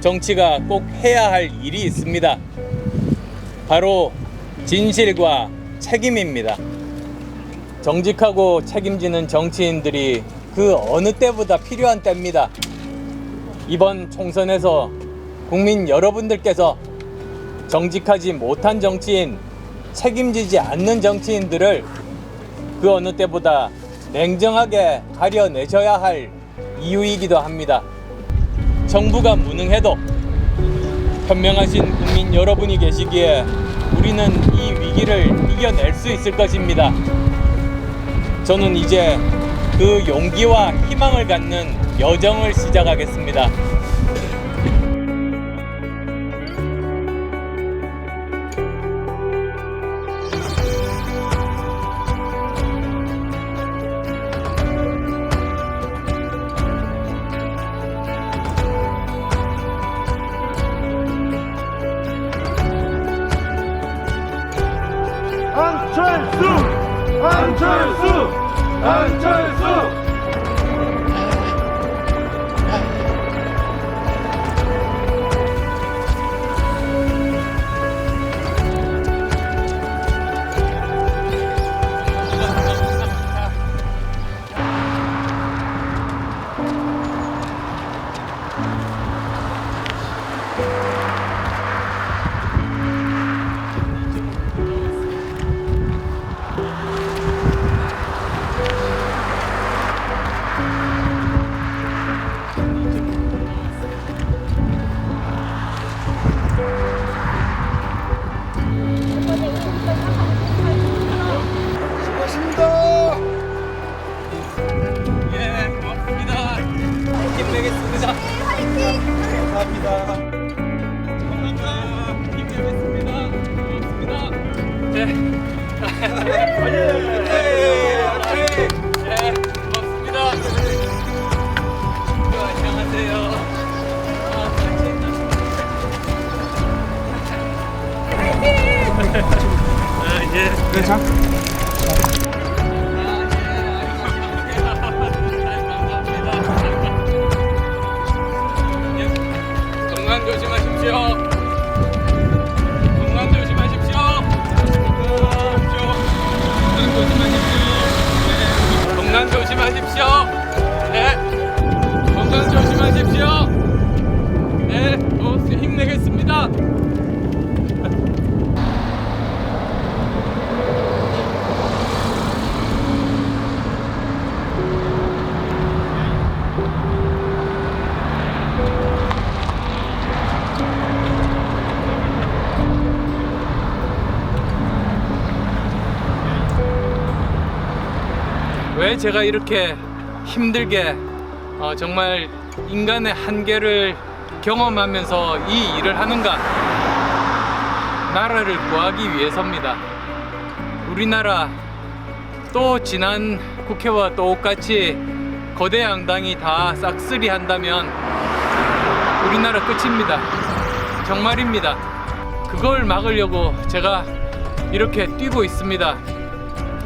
정치가 꼭 해야 할 일이 있습니다. 바로 진실과 책임입니다. 정직하고 책임지는 정치인들이 그 어느 때보다 필요한 때입니다. 이번 총선에서 국민 여러분들께서 정직하지 못한 정치인, 책임지지 않는 정치인들을 그 어느 때보다 냉정하게 가려내셔야 할 이유이기도 합니다. 정부가 무능해도 현명하신 국민 여러분이 계시기에 우리는 이 위기를 이겨낼 수 있을 것입니다. 저는 이제 그 용기와 희망을 갖는 여정을 시작하겠습니다. 안철수! 안철수! 안철수! 감사합니다. 감사합니다. 힘내겠습니다. 고맙습니다. 네. 네, 고맙습니다. 안녕하세요. 아, 예. 네, 자. 건 조심하십시오. 건강 조심하십시오. 건강 조심하십시오. 네. 건강 조심하십시오. 네. 어, 힘내겠습니다. 왜 제가 이렇게 힘들게 어, 정말 인간의 한계를 경험하면서 이 일을 하는가? 나라를 구하기 위해서입니다. 우리나라 또 지난 국회와 똑같이 거대 양당이 다 싹쓸이 한다면 우리나라 끝입니다. 정말입니다. 그걸 막으려고 제가 이렇게 뛰고 있습니다.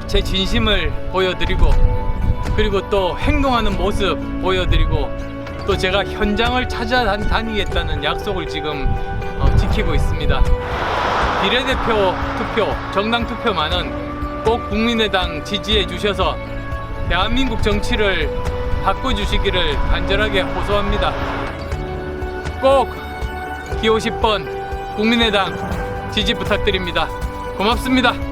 제 진심을 보여드리고 그리고 또 행동하는 모습 보여드리고 또 제가 현장을 찾아다니겠다는 약속을 지금 어, 지키고 있습니다. 비례대표 투표, 정당 투표만은 꼭 국민의당 지지해 주셔서 대한민국 정치를 바꿔주시기를 간절하게 호소합니다. 꼭 기호 10번 국민의당 지지 부탁드립니다. 고맙습니다.